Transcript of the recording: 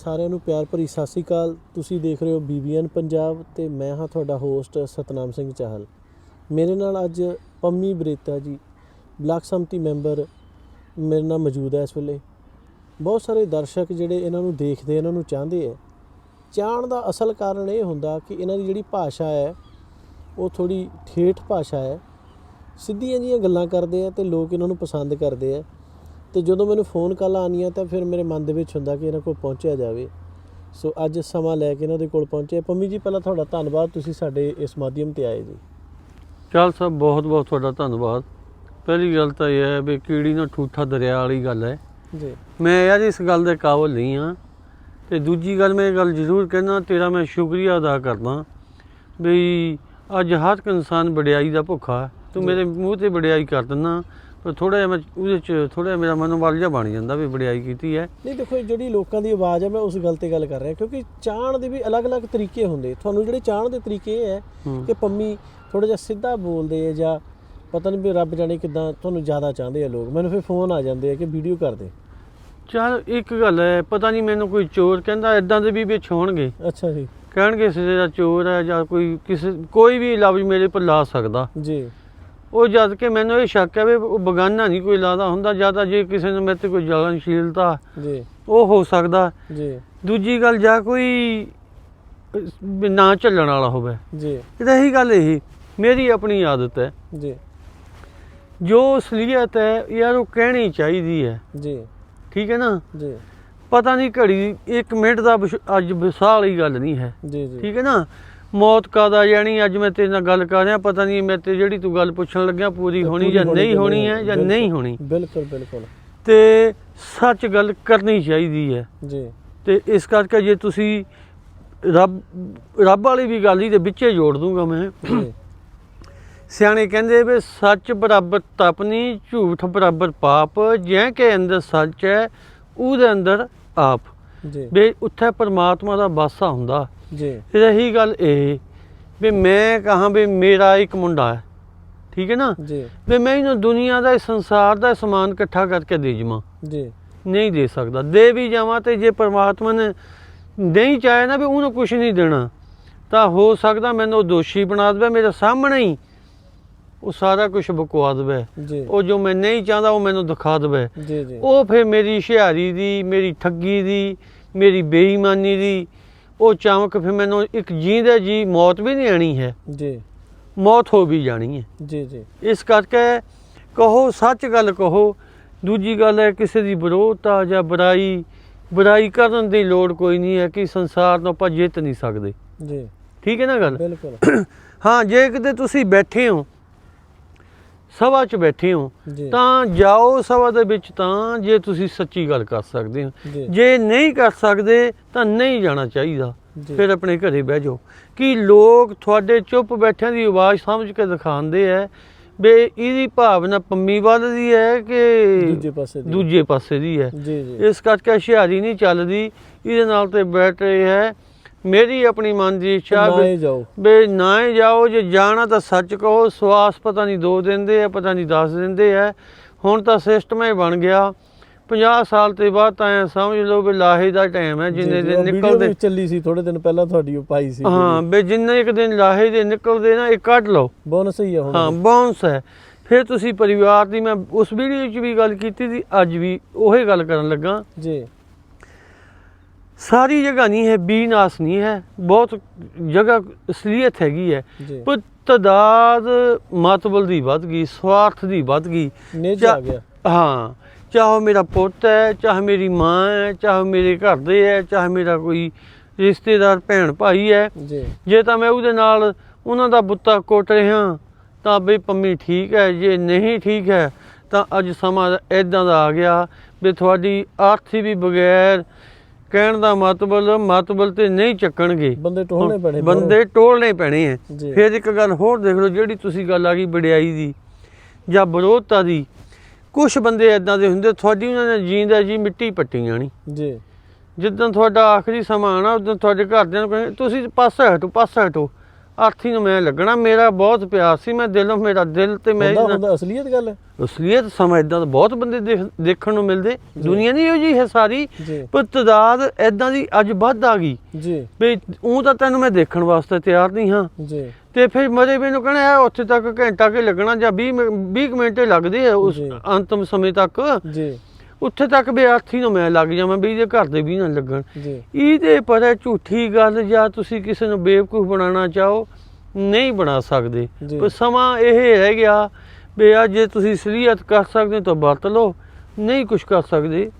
ਸਾਰਿਆਂ ਨੂੰ ਪਿਆਰ ਭਰੀ ਸਤਿ ਸ੍ਰੀ ਅਕਾਲ। ਤੁਸੀਂ ਦੇਖ ਰਹੇ ਹੋ ਬੀਬੀਐਨ ਪੰਜਾਬ ਤੇ ਮੈਂ ਹਾਂ ਤੁਹਾਡਾ ਹੋਸਟ ਸਤਨਾਮ ਸਿੰਘ ਚਾਹਲ। ਮੇਰੇ ਨਾਲ ਅੱਜ ਪੰਮੀ ਬਰੇਤਾ ਜੀ, ਬਲਾਕ ਸੰਮਤੀ ਮੈਂਬਰ ਮੇਰੇ ਨਾਲ ਮੌਜੂਦ ਹੈ ਇਸ ਵੇਲੇ। ਬਹੁਤ ਸਾਰੇ ਦਰਸ਼ਕ ਜਿਹੜੇ ਇਹਨਾਂ ਨੂੰ ਦੇਖਦੇ, ਇਹਨਾਂ ਨੂੰ ਚਾਹੁੰਦੇ ਆ ਚਾਹਣ ਦਾ ਅਸਲ ਕਾਰਨ ਇਹ ਹੁੰਦਾ ਕਿ ਇਹਨਾਂ ਦੀ ਜਿਹੜੀ ਭਾਸ਼ਾ ਹੈ, ਉਹ ਥੋੜੀ ਠੇਠ ਭਾਸ਼ਾ ਹੈ। ਸਿੱਧੀਆਂ ਜੀਆਂ ਗੱਲਾਂ ਕਰਦੇ ਆ ਤੇ ਲੋਕ ਇਹਨਾਂ ਨੂੰ ਪਸੰਦ ਕਰਦੇ ਆ। ਤੇ ਜਦੋਂ ਮੈਨੂੰ ਫੋਨ ਕਾਲਾਂ ਆਉਂਦੀਆਂ ਤਾਂ ਫਿਰ ਮੇਰੇ ਮਨ ਦੇ ਵਿੱਚ ਹੁੰਦਾ ਕਿ ਇਹਨਾਂ ਕੋਲ ਪਹੁੰਚਿਆ ਜਾਵੇ। ਸੋ ਅੱਜ ਸਮਾਂ ਲੈ ਕੇ ਇਹਨਾਂ ਦੇ ਕੋਲ ਪਹੁੰਚੇ ਪੰਮੀ ਜੀ ਪਹਿਲਾਂ ਤੁਹਾਡਾ ਧੰਨਵਾਦ। ਤੁਸੀਂ ਸਾਡੇ ਇਸ ਮਾਧਿਅਮ ਤੇ ਆਏ ਜੀ। ਚਾਲ ਸਾਹਿਬ ਬਹੁਤ ਬਹੁਤ ਤੁਹਾਡਾ ਧੰਨਵਾਦ। ਪਹਿਲੀ ਗੱਲ ਤਾਂ ਇਹ ਹੈ ਵੀ ਕੀੜੀ ਨਾਲ ਠੂਠਾ ਦਰਿਆ ਵਾਲੀ ਗੱਲ ਹੈ। ਜੀ। ਮੈਂ ਯਾਰ ਇਸ ਗੱਲ ਦੇ ਕਾਬਲ ਨਹੀਂ ਹਾਂ। ਤੇ ਦੂਜੀ ਗੱਲ ਮੈਂ ਇਹ ਗੱਲ ਜ਼ਰੂਰ ਕਹਿਣਾ ਤੇਰਾ ਮੈਂ ਸ਼ੁਕਰੀਆ ਅਦਾ ਕਰਦਾ ਵੀ ਅੱਜ ਹਰ ਇੱਕ ਇਨਸਾਨ ਵਡਿਆਈ ਦਾ ਭੁੱਖਾ ਤੂੰ। ਮੇਰੇ ਮੂੰਹ ਤੇ ਵਡਿਆਈ ਕਰ ਦਿੰਦਾ। ਪਰ ਥੋੜਾ ਜਿਹਾ ਮੈਂ ਉਹਦੇ ਚ ਥੋੜਾ ਜਿਹਾ ਮੇਰਾ ਮਨੋਬਲ ਜਿਹਾ ਬਣ ਜਾਂਦਾ ਵੀ ਵਡਿਆਈ ਕੀਤੀ ਹੈ। ਨਹੀਂ ਦੇਖੋ ਜਿਹੜੀ ਲੋਕਾਂ ਦੀ ਆਵਾਜ਼ ਹੈ ਮੈਂ ਉਸ ਗੱਲ ਤੇ ਗੱਲ ਕਰ ਰਿਹਾ ਕਿਉਂਕਿ ਚਾਹਣ ਦੇ ਵੀ ਅਲੱਗ-ਅਲੱਗ ਤਰੀਕੇ ਹੁੰਦੇ। ਤੁਹਾਨੂੰ ਜਿਹੜੇ ਚਾਹਣ ਦੇ ਤਰੀਕੇ ਇਹ ਹੈ ਹੂੰ। ਕਿ ਪੰਮੀ ਥੋੜਾ ਜਿਹਾ ਸਿੱਧਾ ਬੋਲਦੇ ਆ ਜਾਂ ਪਤਾ ਨਹੀਂ ਵੀ ਰੱਬ ਜਾਣੇ ਕਿਦਾਂ ਤੁਹਾਨੂੰ ਜ਼ਿਆਦਾ ਚਾਹੁੰਦੇ ਆ ਲੋਕ। ਮੈਨੂੰ ਫਿਰ ਫੋਨ ਆ ਜਾਂਦੇ ਆ ਕਿ ਵੀਡੀਓ ਕਰ ਦੇ ਚੱਲ ਇੱਕ ਗੱਲ ਹੈ ਪਤਾ ਨਹੀਂ ਮੈਨੂੰ ਕੋਈ ਚੋਰ ਕਹਿੰਦਾ ਇਦਾਂ ਦੇ ਵੀ ਵਿੱਚ ਹੋਣਗੇ। ਅੱਛਾ ਜੀ। ਕਹਿਣਗੇ ਸਿਰੇ ਦਾ ਚੋਰ ਹੈ ਜਾਂ ਕੋਈ ਕਿਸੇ ਕੋਈ ਵੀ ਲਫ਼ਜ਼ ਮੇਰੇ ਪਰ ਲਾ ਸਕਦਾ। ਜੀ। ਉਹ ਜਦ ਕਿ ਮੈਨੂੰ ਇਹ ਸ਼ੱਕ ਹੈ ਵੀ ਉਹ ਬਗਾਨਾ ਨਹੀਂ ਕੋਈ ਲਾਦਾ ਹੁੰਦਾ ਜਾਂ ਤਾਂ ਜੇ ਕਿਸੇ ਨੂੰ ਮੇਰੇ ਤੇ ਕੋਈ ਜਲਨਸ਼ੀਲਤਾ ਜੀ। ਉਹ ਹੋ ਸਕਦਾ। ਜੀ। ਦੂਜੀ ਗੱਲ ਜਾਂ ਕੋਈ ਨਾ ਚੱਲਣ ਵਾਲਾ ਹੋਵੇ। ਜੀ। ਰਹੀ ਗੱਲ ਇਹ ਮੇਰੀ ਆਪਣੀ ਆਦਤ ਹੈ। ਜੀ। ਜੋ ਅਸਲੀਅਤ ਹੈ ਯਾਰ ਉਹ ਕਹਿਣੀ ਚਾਹੀਦੀ ਹੈ। ਜੀ। ਠੀਕ ਹੈ ਨਾ? ਜੀ। ਪਤਾ ਨਹੀਂ ਘੜੀ 1 ਮਿੰਟ ਦਾ ਅੱਜ ਵਿਸਾਲ ਵਾਲੀ ਗੱਲ ਨਹੀਂ ਹੈ। ਜੀ ਜੀ। ਠੀਕ ਹੈ ਨਾ? ਮੌਤ ਕਾਦਾ ਜਾਣੀ? ਅੱਜ ਮੈਂ ਤੇਰੇ ਨਾਲ ਗੱਲ ਕਰ ਰਿਹਾ ਪਤਾ ਨਹੀਂ ਮੈਂ ਤੇ ਜਿਹੜੀ ਤੂੰ ਗੱਲ ਪੁੱਛਣ ਲੱਗਿਆ ਪੂਰੀ ਹੋਣੀ ਜਾਂ ਨਹੀਂ ਹੋਣੀ ਹੈ ਜਾਂ ਨਹੀਂ ਹੋਣੀ। ਬਿਲਕੁਲ ਬਿਲਕੁਲ। ਤੇ ਸੱਚ ਗੱਲ ਕਰਨੀ ਚਾਹੀਦੀ ਹੈ। ਜੀ। ਤੇ ਇਸ ਕਰਕੇ ਜੇ ਤੁਸੀਂ ਰੱਬ ਰੱਬ ਵਾਲੀ ਵੀ ਗੱਲ ਹੀ ਦੇ ਵਿੱਚੇ ਜੋੜ ਦੂੰਗਾ ਮੈਂ। ਜੀ। ਸਿਆਣੇ ਕਹਿੰਦੇ ਵੀ ਸੱਚ ਬਰਾਬਰ ਤਪਨੀ ਝੂਠ ਬਰਾਬਰ ਪਾਪ ਜਿਹ ਕੇ ਅੰਦਰ ਸੱਚ ਹੈ ਉਹਦੇ ਅੰਦਰ ਆਪ। ਜੀ। ਵੀ ਉੱਥੇ ਪਰਮਾਤਮਾ ਦਾ ਵਾਸਾ ਹੁੰਦਾ। ਜੀ। ਰਹੀ ਗੱਲ ਇਹ ਵੀ ਮੈਂ ਕਹਾਂ ਵੀ ਮੇਰਾ ਇੱਕ ਮੁੰਡਾ ਹੈ। ਠੀਕ ਹੈ ਨਾ? ਜੀ। ਵੀ ਮੈਂ ਇਹਨੂੰ ਦੁਨੀਆ ਦਾ ਸੰਸਾਰ ਦਾ ਸਮਾਨ ਇਕੱਠਾ ਕਰਕੇ ਦੇ ਜਾਵਾਂ ਜੀ। ਨਹੀਂ ਦੇ ਸਕਦਾ। ਦੇ ਵੀ ਜਾਵਾਂ ਤੇ ਜੇ ਪਰਮਾਤਮਾ ਨੇ ਨਹੀਂ ਚਾਹਿਆ ਨਾ ਵੀ ਉਹਨੂੰ ਕੁਝ ਨਹੀਂ ਦੇਣਾ ਤਾਂ ਹੋ ਸਕਦਾ ਮੈਨੂੰ ਦੋਸ਼ੀ ਬਣਾ ਦੇਵੇ ਮੇਰੇ ਸਾਹਮਣੇ ਹੀ ਉਹ ਸਾਰਾ ਕੁਝ ਬਕਵਾ ਦੇਵੇ। ਉਹ ਜੋ ਮੈਂ ਨਹੀਂ ਚਾਹੁੰਦਾ ਉਹ ਮੈਨੂੰ ਦਿਖਾ ਦੇਵੇ। ਜੀ ਜੀ। ਉਹ ਫਿਰ ਮੇਰੀ ਹੁਸ਼ਿਆਰੀ ਦੀ ਮੇਰੀ ਠੱਗੀ ਦੀ ਮੇਰੀ ਬੇਈਮਾਨੀ ਦੀ ਉਹ ਚਮਕ ਫਿਰ ਮੈਨੂੰ ਇੱਕ ਜੀਂਦੇ ਜੀ ਮੌਤ ਵੀ ਨਹੀਂ ਆਣੀ ਹੈ। ਜੀ। ਮੌਤ ਹੋ ਵੀ ਜਾਣੀ ਹੈ। ਜੀ ਜੀ। ਇਸ ਕਰਕੇ ਕਹੋ ਸੱਚ ਗੱਲ ਕਹੋ ਦੂਜੀ ਗੱਲ ਹੈ ਕਿਸੇ ਦੀ ਵਿਰੋਧਤਾ ਜਾਂ ਬੁਰਾਈ ਬੁਰਾਈ ਕਰਨ ਦੀ ਲੋੜ ਕੋਈ ਨਹੀਂ ਹੈ ਕਿ ਸੰਸਾਰ ਨੂੰ ਆਪਾਂ ਜਿੱਤ ਨਹੀਂ ਸਕਦੇ। ਜੀ। ਠੀਕ ਹੈ ਨਾ ਗੱਲ? ਬਿਲਕੁਲ। ਹਾਂ ਜੇ ਕਿਤੇ ਤੁਸੀਂ ਬੈਠੇ ਹੋ ਸਭਾ 'ਚ ਬੈਠੇ ਹੋ ਤਾਂ ਜਾਓ ਸਭਾ ਦੇ ਵਿੱਚ ਤਾਂ ਜੇ ਤੁਸੀਂ ਸੱਚੀ ਗੱਲ ਕਰ ਸਕਦੇ ਹੋ। ਜੀ। ਨਹੀਂ ਕਰ ਸਕਦੇ ਤਾਂ ਨਹੀਂ ਜਾਣਾ ਚਾਹੀਦਾ। ਫਿਰ ਆਪਣੇ ਘਰੇ ਬਹਿ ਜਾਓ। ਕਿ ਲੋਕ ਤੁਹਾਡੇ ਚੁੱਪ ਬੈਠਿਆਂ ਦੀ ਆਵਾਜ਼ ਸਮਝ ਕੇ ਦਿਖਾਉਂਦੇ ਐ ਵੀ ਇਹਦੀ ਭਾਵਨਾ ਪੰਮੀ ਵੱਲ ਦੀ ਹੈ ਕਿ ਦੂਜੇ ਪਾਸੇ ਦੀ ਦੂਜੇ ਪਾਸੇ ਦੀ ਹੈ? ਜੀ ਜੀ। ਇਸ ਕਰਕੇ ਹੁਸ਼ਿਆਰੀ ਨਹੀਂ ਚੱਲਦੀ। ਇਹਦੇ ਨਾਲ ਤੇ ਬੈਠ ਰਹੇ ਹੈ ਮੇਰੀ ਆਪਣੀ ਮਨ ਦੀ ਇੱਛਾ ਨਾ ਹੀ ਜਾਓ। ਵੀ ਨਾ ਹੀ ਜਾਓ ਜੇ ਜਾਣਾ ਤਾਂ ਸੱਚ ਕਹੋ ਸਵਾਸ ਪਤਾ ਨਹੀਂ ਦੋ ਦਿੰਦੇ ਆ ਪਤਾ ਨਹੀਂ 10 ਦਿੰਦੇ ਆ। ਹੁਣ ਤਾਂ ਸਿਸਟਮ ਹੀ ਬਣ ਗਿਆ। 50 ਸਾਲ ਤੇ ਬਾਅਦ ਤਾਂ ਐਂ ਸਮਝ ਲਓ ਵੀ ਲਾਹੇ ਦਾ ਟਾਈਮ ਹੈ ਜਿੰਨੇ ਦਿਨ ਨਿਕਲਦੇ। ਚੱਲੀ ਸੀ ਥੋੜੇ ਦਿਨ ਪਹਿਲਾਂ ਤੁਹਾਡੀ ਉਹ ਪਾਈ ਸੀ ਹਾਂ ਵੀ ਜਿੰਨੇ ਇੱਕ ਦਿਨ ਲਾਹੇ ਦੇ ਨਿਕਲਦੇ ਨਾ ਇਹ ਕੱਢ ਲਓ। ਬੋਨਸ ਹੀ ਹੁਣ। ਹਾਂ ਬਾਉਂਸ ਹੈ। ਫਿਰ ਤੁਸੀਂ ਪਰਿਵਾਰ ਦੀ ਮੈਂ ਉਸ ਵੀਡੀਓ 'ਚ ਵੀ ਗੱਲ ਕੀਤੀ ਸੀ ਅੱਜ ਵੀ ਉਹੀ ਗੱਲ ਕਰਨ ਲੱਗਾ। ਜੀ। ਸਾਰੀ ਜਗ੍ਹਾ ਨਹੀਂ ਹੈ ਬੀਨਾਸ ਨਹੀਂ ਹੈ ਬਹੁਤ ਜਗ੍ਹਾ ਅਸਲੀਅਤ ਹੈਗੀ ਹੈ। ਜੀ। ਪਰ ਤਦਾਦ ਮਤਬਲ ਦੀ ਵੱਧ ਗਈ ਸਵਾਰਥ ਦੀ ਵੱਧ ਗਈ। ਨੇਜ ਚਾ- ਆ ਗਿਆ। ਹਾਂ ਚਾਹੇ ਉਹ ਮੇਰਾ ਪੁੱਤ ਹੈ ਚਾਹੇ ਮੇਰੀ ਮਾਂ ਹੈ ਚਾਹੇ ਮੇਰੇ ਘਰ ਦੇ ਹੈ ਚਾਹੇ ਮੇਰਾ ਕੋਈ ਰਿਸ਼ਤੇਦਾਰ ਭੈਣ ਭਾਈ ਹੈ। ਜੀ। ਜੇ ਤਾਂ ਮੈਂ ਉਹਦੇ ਨਾਲ ਉਹਨਾਂ ਦਾ ਬੁੱਤਾ ਕੁੱਟ ਰਿਹਾ ਤਾਂ ਬਈ ਪੰਮੀ ਠੀਕ ਹੈ ਜੇ ਨਹੀਂ ਠੀਕ ਹੈ ਤਾਂ ਅੱਜ ਸਮਾਂ ਇਦਾਂ ਦਾ ਆ ਗਿਆ ਵੀ ਤੁਹਾਡੀ ਆਰਥੀ ਵੀ ਬਗੈਰ ਕਹਿਣ ਦਾ ਮਤਲਬ ਮਤਲਬ ਤੇ ਨਹੀਂ ਚੱਕਣਗੇ। ਬੰਦੇ ਟੋਹਣੇ ਪੈਣੇ ਬੰਦੇ ਟੋਲਣੇ ਪੈਣੇ ਆ ਜੀ। ਫਿਰ ਇੱਕ ਗੱਲ ਹੋਰ ਦੇਖ ਲਓ ਜਿਹੜੀ ਤੁਸੀਂ ਗੱਲ ਆ ਗਈ ਵਡਿਆਈ ਦੀ ਜਾਂ ਵਿਰੋਧਤਾ ਦੀ। ਕੁਝ ਬੰਦੇ ਐਦਾਂ ਦੇ ਹੁੰਦੇ ਤੁਹਾਡੀ ਉਹਨਾਂ ਨੇ ਜੀਂਦਾ ਜੀ ਮਿੱਟੀ ਪੱਟੀ ਜਾਣੀ। ਜੀ। ਜਿੱਦਾਂ ਤੁਹਾਡਾ ਆਖਰੀ ਸਮਾਂ ਆਣਾ ਉਦੋਂ ਤੁਹਾਡੇ ਘਰਦਿਆਂ ਨੂੰ ਕਹਿੰਦੇ ਤੁਸੀਂ ਪਾਸੇ ਹਟੋ ਪਾਸੇ ਹਟੋ। ਆਰਥੀ ਨੂੰ ਮੈਂ ਲੱਗਣਾ ਮੇਰਾ ਬਹੁਤ ਪਿਆਰ ਸੀ ਮੈਂ ਦਿਲੋਂ ਮੇਰਾ ਦਿਲ ਤੇ ਮੈਂ ਹੁੰਦਾ ਹੁੰਦਾ ਅਸਲੀਅਤ ਗੱਲ ਹੈ। ਅਸਲੀਅਤ ਸਮਾਂ ਇਦਾਂ ਦਾ ਬਹੁਤ ਬੰਦੇ ਦੇਖ- ਦੇਖਣ ਨੂੰ ਮਿਲਦੇ। ਦੁਨੀਆ ਨਹੀਂ ਇਹੋ ਜੀ ਹੈ ਸਾਰੀ। ਪਰ ਤਦਾਦ ਇਦਾਂ ਦੀ ਅੱਜ ਵੱਧ ਆ ਗਈ। ਜੀ। ਵੀ ਉਹ ਤਾਂ ਤੈਨੂੰ ਮੈਂ ਦੇਖਣ ਵਾਸਤੇ ਤਿਆਰ ਨਹੀਂ ਹਾਂ। ਜੀ। ਤੇ ਫਿਰ ਮਰੇ ਮੈਨੂੰ ਕਹਣਾ ਉੱਥੇ ਤੱਕ ਘੰਟਾ ਕੇ ਲੱਗਣਾ ਜਾਂ 20 ਮਿੰ- 20 ਕੁ ਮਿੰਟ ਲੱਗਦੇ ਆ ਉਸ। ਅੰਤਮ ਸਮੇਂ ਤੱਕ। ਜੀ। ਉੱਥੇ ਤੱਕ ਵਿਆਰਥੀ ਨੂੰ ਮੈਂ ਲੱਗ ਜਾਵਾਂ ਵੀ ਇਹਦੇ ਘਰ ਦੇ ਵੀ ਨਾ ਲੱਗਣ। ਜੀ। ਇਹਦੇ ਪਰ ਇਹ ਝੂਠੀ ਗੱਲ ਜਾਂ ਤੁਸੀਂ ਕਿਸੇ ਨੂੰ ਬੇਵਕੂਫ ਬਣਾਉਣਾ ਚਾਹੋ ਨਹੀਂ ਬਣਾ ਸਕਦੇ। ਪਰ ਸਮਾਂ ਇਹ ਰਹਿ ਗਿਆ ਵੀ ਆ ਜੇ ਤੁਸੀਂ ਸਰੀਅਤ ਕਰ ਸਕਦੇ ਹੋ ਤਾਂ ਵਰਤ ਲਓ ਨਹੀਂ ਕੁਝ ਕਰ ਸਕਦੇ।